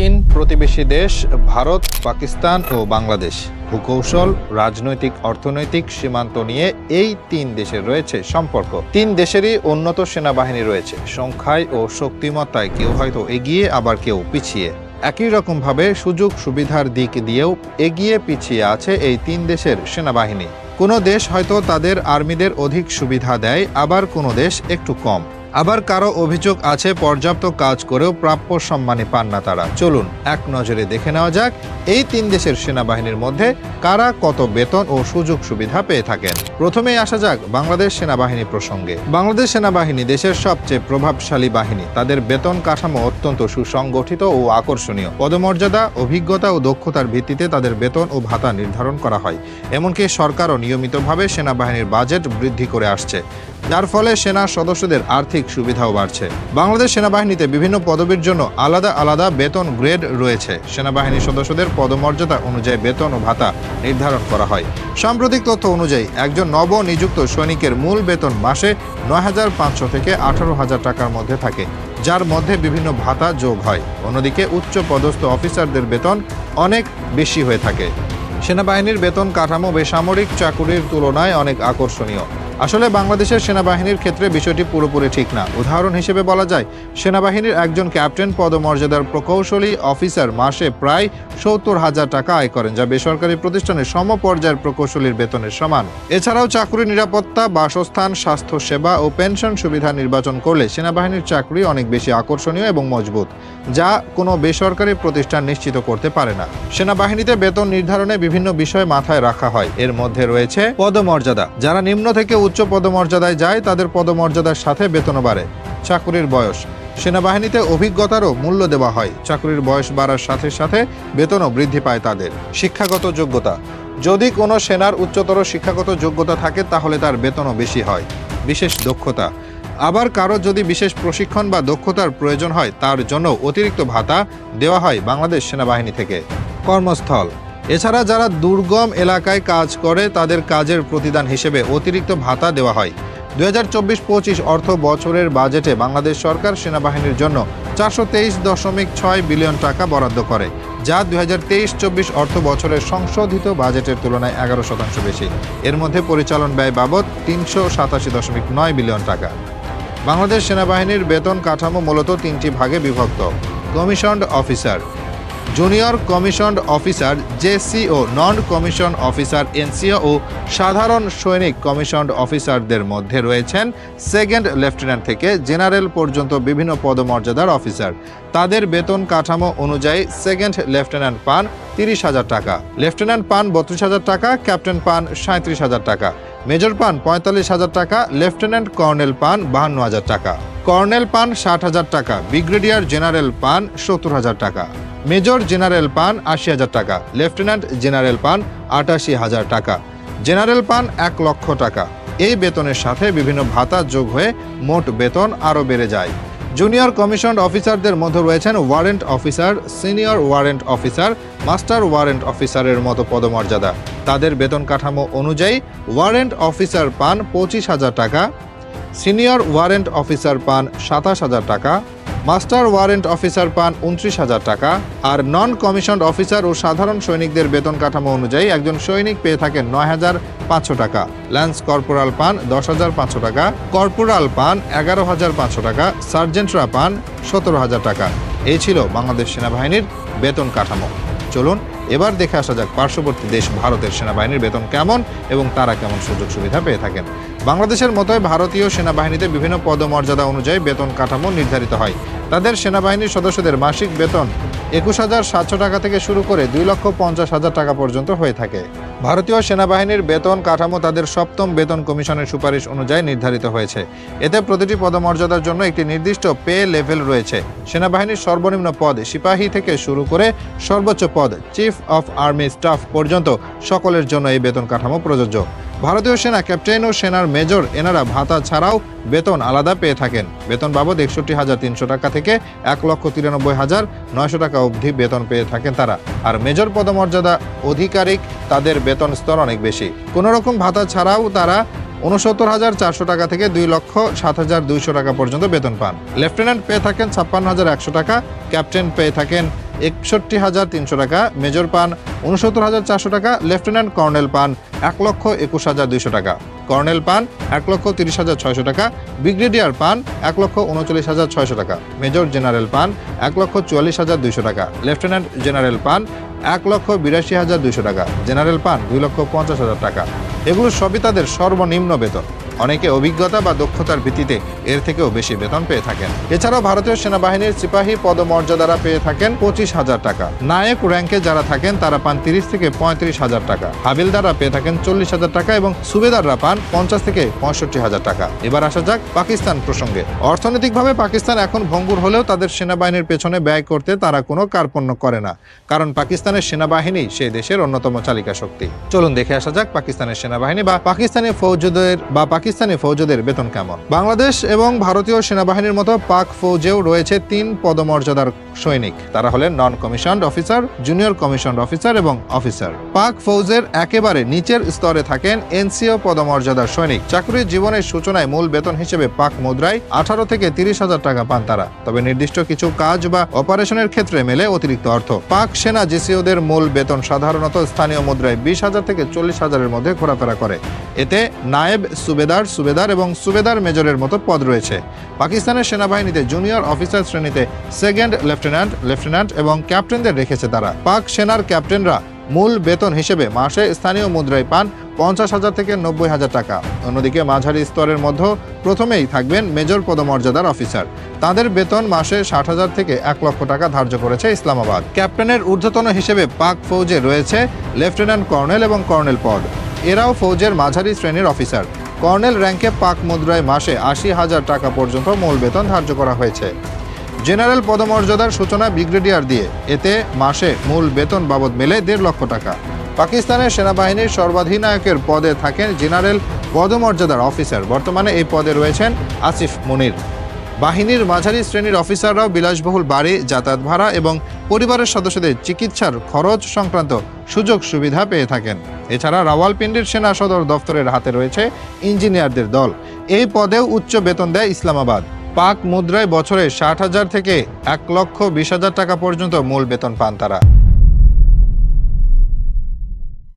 তিন প্রতিবেশী দেশ ভারত, পাকিস্তান ও বাংলাদেশ। ভূকৌশল, রাজনৈতিক, অর্থনৈতিক সীমান্ত নিয়ে এই তিন দেশের রয়েছে সম্পর্ক। তিন দেশেরই উন্নত সেনাবাহিনী রয়েছে। সংখ্যায় ও শক্তিমত্তায় কেউ হয়তো এগিয়ে, আবার কেউ পিছিয়ে। একই রকমভাবে সুযোগ সুবিধার দিক দিয়েও এগিয়ে পিছিয়ে আছে এই তিন দেশের সেনাবাহিনী। কোনো দেশ হয়তো তাদের আর্মিদের অধিক সুবিধা দেয়, আবার কোনো দেশ একটু কম। আবার কারও অভিযোগ আছে, পর্যাপ্ত কাজ করেও প্রাপ্য সম্মানে পান না তারা। চলুন, এক নজরে দেখে নেওয়া যাক, এই তিন দেশের সেনাবাহিনীর মধ্যে কারা কত বেতন ও সুযোগ সুবিধা পেয়ে থাকেন। প্রথমেই আসা যাক বাংলাদেশ সেনাবাহিনী প্রসঙ্গে। বাংলাদেশ সেনাবাহিনী দেশের সবচেয়ে প্রভাবশালী বাহিনী। তাদের বেতন কাঠামো অত্যন্ত সুসংগঠিত ও আকর্ষণীয়। পদমর্যাদা, অভিজ্ঞতা ও দক্ষতার ভিত্তিতে তাদের বেতন ও ভাতা নির্ধারণ করা হয়। এমনকি সরকারও নিয়মিতভাবে সেনাবাহিনীর বাজেট বৃদ্ধি করে আসছে। যার ফলে সেনা সদস্যদের আর্থিক সুবিধাও বাড়ছে। বাংলাদেশ সেনাবাহিনীতে বিভিন্ন পদবীর জন্য আলাদা আলাদা বেতন গ্রেড রয়েছে। সেনাবাহিনী সদস্যদের পদমর্যাদা অনুযায়ী বেতন ও ভাতা নির্ধারণ করা হয়। সাম্প্রতিক তথ্য অনুযায়ী, একজন নব নিযুক্ত সৈনিকের মূল বেতন মাসে নয় হাজার পাঁচশো থেকে আঠারো হাজার টাকার মধ্যে থাকে, যার মধ্যে বিভিন্ন ভাতা যোগ হয়। অন্যদিকে, উচ্চ পদস্থ অফিসারদের বেতন অনেক বেশি হয়ে থাকে। সেনাবাহিনীর বেতন কাঠামো বেসামরিক চাকুরির তুলনায় অনেক আকর্ষণীয়। আসলে বাংলাদেশের সেনাবাহিনীর ক্ষেত্রে বিষয়টি পুরোপুরি ঠিক না। উদাহরণ হিসেবে বলা যায়, সেনাবাহিনীর একজন ক্যাপ্টেন পদমর্যাদার প্রকৌশলী অফিসার মাসে প্রায় সত্তর হাজার টাকা আয় করেন, যা বেসরকারি প্রতিষ্ঠানে সমপর্যায়ের প্রকৌশলীর বেতনের সমান। এছাড়াও চাকরি নিরাপত্তা, বাসস্থান স্বাস্থ্য সেবা ও পেনশন সুবিধা নির্বাচন করলে সেনাবাহিনীর চাকরি অনেক বেশি আকর্ষণীয় এবং মজবুত, যা কোনো বেসরকারি প্রতিষ্ঠান নিশ্চিত করতে পারে না। সেনাবাহিনীতে বেতন নির্ধারণে বিভিন্ন বিষয় মাথায় রাখা হয়। এর মধ্যে রয়েছে পদমর্যাদা, যারা নিম্ন থেকে উচ্চ পদমর্যাদায় যায়, তাদের পদমর্যাদার সাথে বেতনও বাড়ে। চাকুরির বয়স। সেনাবাহিনীতে অভিজ্ঞতারও মূল্য দেওয়া হয়। চাকরির বয়স বাড়ার সাথে সাথে বেতনও বৃদ্ধি পায় তাদের। শিক্ষাগত যোগ্যতা। যদি কোনো সেনার উচ্চতর শিক্ষাগত যোগ্যতা থাকে, তাহলে তার বেতনও বেশি হয়। বিশেষ দক্ষতা। আবার কারও যদি বিশেষ প্রশিক্ষণ বা দক্ষতার প্রয়োজন হয়, তার জন্য অতিরিক্ত ভাতা দেওয়া হয় বাংলাদেশ সেনাবাহিনী থেকে। কর্মস্থল। এছাড়া যারা দুর্গম এলাকায় কাজ করে, তাদের কাজের প্রতিদান হিসেবে অতিরিক্ত ভাতা দেওয়া হয়। দু হাজার চব্বিশ পঁচিশ অর্থ বছরের বাজেটে বাংলাদেশ সরকার সেনাবাহিনীর জন্য চারশো তেইশ দশমিক ছয় বিলিয়ন টাকা বরাদ্দ করে, যা দু হাজার তেইশ চব্বিশ অর্থ বছরের সংশোধিত বাজেটের তুলনায় এগারো শতাংশ বেশি। এর মধ্যে পরিচালন ব্যয় বাবদ তিনশো সাতাশি দশমিক নয় বিলিয়ন টাকা। বাংলাদেশ সেনাবাহিনীর বেতন কাঠামো মূলত তিনটি ভাগে বিভক্ত, commissioned officer. Junior commissioned officer JCO non commission officer NCO ও সাধারণ সৈনিক কমিশনড অফিসারদের মধ্যে রয়েছেন সেকেন্ড লেফটেন্যান্ট থেকে জেনারেল পর্যন্ত বিভিন্ন পদমর্যাদার অফিসার। তাদের বেতন কাঠামো অনুযায়ী সেকেন্ড লেফটেন্যান্ট পান তিরিশ হাজার টাকা। লেফটেন্যান্ট পান বত্রিশ হাজার টাকা, ক্যাপ্টেন পান সাঁত্রিশ হাজার টাকা। মেজর পান পঁয়তাল্লিশ হাজার টাকা, লেফটেন্যান্ট কর্নেল পান বাহান্ন হাজার টাকা। কর্নেল পান ষাট হাজার টাকা, ব্রিগেডিয়ার জেনারেল পান সত্তর হাজার টাকা। মেজর জেনারেল পান আশি হাজার টাকা, লেফটেন্যান্ট জেনারেল পান আটাশি হাজার টাকা। জেনারেল পান এক লক্ষ টাকা। এই বেতনের সাথে বিভিন্ন ভাতা যোগ হয়ে মোট বেতন আরও বেড়ে যায়। জুনিয়র কমিশন অফিসারদের মধ্যে রয়েছেন warrant officer, senior warrant officer, master warrant অফিসারের মতো পদমর্যাদা। তাদের বেতন কাঠামো অনুযায়ী ওয়ারেন্ট অফিসার পান পঁচিশ হাজার টাকা, সিনিয়র ওয়ারেন্ট অফিসার পান সাতাশ হাজার টাকা মাস্টার ওয়ারেন্ট অফিসার পান উনত্রিশ হাজার টাকা আর নন কমিশনড অফিসার ও সাধারণ সৈনিকদের বেতন কাঠামো অনুযায়ী একজন সৈনিক পেয়ে থাকেন নয় হাজার পাঁচশো টাকা। ল্যান্স কর্পোরাল পান দশ হাজার পাঁচশো টাকা, কর্পোরাল পান এগারো হাজার পাঁচশো টাকা, সার্জেন্টরা পান সতেরো হাজার টাকা। এই ছিল বাংলাদেশ সেনাবাহিনীর বেতন কাঠামো। চলুন এবার দেখে আসা যাক পার্শ্ববর্তী দেশ ভারতের সেনাবাহিনীর বেতন কেমন এবং তারা কেমন সুযোগ সুবিধা পেয়ে থাকেন। বাংলাদেশের মতোই ভারতীয় সেনাবাহিনীতে বিভিন্ন পদমর্যাদা অনুযায়ী বেতন কাঠামো নির্ধারিত হয়। তাদের সেনাবাহিনীর সদস্যদের মাসিক বেতন একুশ হাজার সাতশো টাকা থেকে শুরু করে দুই লক্ষ পঞ্চাশ হাজার টাকা পর্যন্ত হয়ে থাকে। ভারতীয় সেনাবাহিনীর বেতন কাঠামো তাদের সপ্তম বেতন কমিশনের সুপারিশ অনুযায়ী নির্ধারিত হয়েছে। এতে প্রতিটি পদমর্যাদার জন্য একটি নির্দিষ্ট পে লেভেল রয়েছে। সেনাবাহিনীর সর্বনিম্ন পদ সিপাহী থেকে শুরু করে সর্বোচ্চ পদ চিফ অফ আর্মি স্টাফ পর্যন্ত, সকলের জন্য এই বেতন কাঠামো প্রযোজ্য। ভারতীয় সেনা ক্যাপ্টেন ও সেনার মেজর এনারা ভাতা ছাড়াও বেতন আলাদা পেয়ে থাকেন। বেতন বাবদ একষট্টি হাজার তিনশো টাকা থেকে এক লক্ষ তিরানব্বই হাজার নয়শো টাকা অবধি বেতন পেয়ে থাকেন তারা। আর মেজর পদমর্যাদা অধিকারিক তাদের বেতন স্তর অনেক বেশি। কোনো রকম ভাতা ছাড়াও তারা উনসত্তর হাজার চারশো টাকা থেকে দুই লক্ষ সাত হাজার দুইশো টাকা পর্যন্ত বেতন পান। লেফটেন্যান্ট পেয়ে থাকেন ছাপ্পান্ন হাজার একশো টাকা, ক্যাপ্টেন পেয়ে থাকেন একষট্টি হাজার তিনশো টাকা, মেজর পান উনসত্তর হাজার চারশো টাকা, লেফটেন্যান্ট কর্নেল পান এক লক্ষ একুশ হাজার দুইশো টাকা। কর্নেল পান এক লক্ষ তিরিশ হাজার ছয়শো টাকা, ব্রিগেডিয়ার পান এক লক্ষ উনচল্লিশ হাজার ছয়শো টাকা, মেজর জেনারেল পান এক লক্ষ চুয়াল্লিশ হাজার দুইশো টাকা, লেফটেন্যান্ট জেনারেল পান এক লক্ষ বিরাশি হাজার দুইশো টাকা, জেনারেল পান দুই লক্ষ পঞ্চাশ হাজার টাকা। এগুলো সবই তাদের সর্বনিম্ন বেতন। অনেকে অভিজ্ঞতা বা দক্ষতার ভিত্তিতে এর থেকেও বেশি বেতন পেয়ে থাকেন। এছাড়াও ভারতীয় সেনাবাহিনীর সিপাহী পদমর্যাদারা পেয়ে থাকেন পঁচিশ হাজার টাকা। নায়ক র্যাঙ্কে যারা থাকেন, তারা পান তিরিশ থেকে পঁয়ত্রিশ হাজার টাকা। হাবিলদাররা পেয়ে থাকেন চল্লিশ হাজার টাকা এবং সুবেদাররা পান পঞ্চাশ থেকে পঁয়ষট্টি হাজার টাকা। এবার আসা যাক পাকিস্তান প্রসঙ্গে। অর্থনৈতিকভাবে পাকিস্তান এখন ভঙ্গুর হলেও তাদের সেনাবাহিনীর পেছনে ব্যয় করতে তারা কোনো কার্পণ্য করে না, কারণ পাকিস্তানের সেনাবাহিনী সেই দেশের অন্যতম চালিকা শক্তি চলুন দেখে আসা যাক পাকিস্তানের সেনাবাহিনী বা পাকিস্তানি ফৌজদের বা পাকিস্তানি ফৌজদের বেতন কেমন? বাংলাদেশ এবং ভারতীয় সেনাবাহিনীর মতো পাক ফৌজেও রয়েছে তিন পদমর্যাদার সৈনিক। তারা হলেন non commissioned officer junior commissioned officer এবং অফিসার পাক ফৌজের একেবারে নিচের স্তরে থাকেন এনসিও পদমর্যাদার সৈনিক। চাকরির জীবনের সূচনায় মূল বেতন হিসেবে পাক মুদ্রায় আঠারো থেকে তিরিশ হাজার টাকা পান তারা। তবে নির্দিষ্ট কিছু কাজ বা অপারেশনের ক্ষেত্রে মেলে অতিরিক্ত অর্থ। পাক সেনা জিসিওদের মূল বেতন সাধারণত স্থানীয় মুদ্রায় বিশ হাজার থেকে চল্লিশ হাজারের মধ্যে ঘোরাফেরা করে। এতে নায়েব সুবেদার সুবেদার এবং সুবেদার মেজরের মতো পদ রয়েছে। পাকিস্তানের সেনাবাহিনীতে জুনিয়র অফিসার শ্রেণীতে সেকেন্ড লেফটেন্যান্ট লেফটেন্যান্ট এবং ক্যাপ্টেনদের রেখেছে তারা। পাক সেনার ক্যাপ্টেনরা মূল বেতন হিসেবে মাসে স্থানীয় মুদ্রায় পান পঞ্চাশ হাজার থেকে নব্বই হাজার টাকা। অন্যদিকে মাঝারি স্তরের মধ্যে প্রথমেই থাকবেন মেজর পদমর্যাদার অফিসার। তাদের বেতন মাসে ষাট হাজার থেকে এক লক্ষ টাকা ধার্য করেছে ইসলামাবাদ। ক্যাপ্টেনের ঊর্ধ্বতন হিসেবে পাক ফৌজে রয়েছে লেফটেন্যান্ট কর্নেল এবং কর্নেল পদ। এরাও ফৌজের মাঝারি শ্রেণির অফিসার। কর্নেল র্যাঙ্কে পাক মুদ্রায় মাসে আশি হাজার টাকা পর্যন্ত মূল বেতন ধার্য করা হয়েছে। জেনারেল পদমর্যাদার সূচনা ব্রিগেডিয়ার দিয়ে। এতে মাসে মূল বেতন বাবদ মেলে দেড় লক্ষ টাকা। পাকিস্তানের সেনাবাহিনীর সর্বাধিনায়কের পদে থাকেন জেনারেল পদমর্যাদার অফিসার। বর্তমানে এই পদে রয়েছেন আসিফ মুনির। বাহিনীর মাঝারি শ্রেণির অফিসাররাও বিলাসবহুল বাড়ি, যাতায়াত ভাড়া এবং পরিবারের সদস্যদের চিকিৎসার খরচ সংক্রান্ত সুযোগ সুবিধা পেয়ে থাকেন। এছাড়া রাওয়ালপিন্ডির সেনা সদর দফতরের হাতে রয়েছে ইঞ্জিনিয়ারদের দল। এই পদেও উচ্চ বেতন দেয় ইসলামাবাদ। পাক মুদ্রায় বছরে ষাট হাজার থেকে এক লক্ষ বিশ হাজার টাকা পর্যন্ত মূল বেতন পান তারা।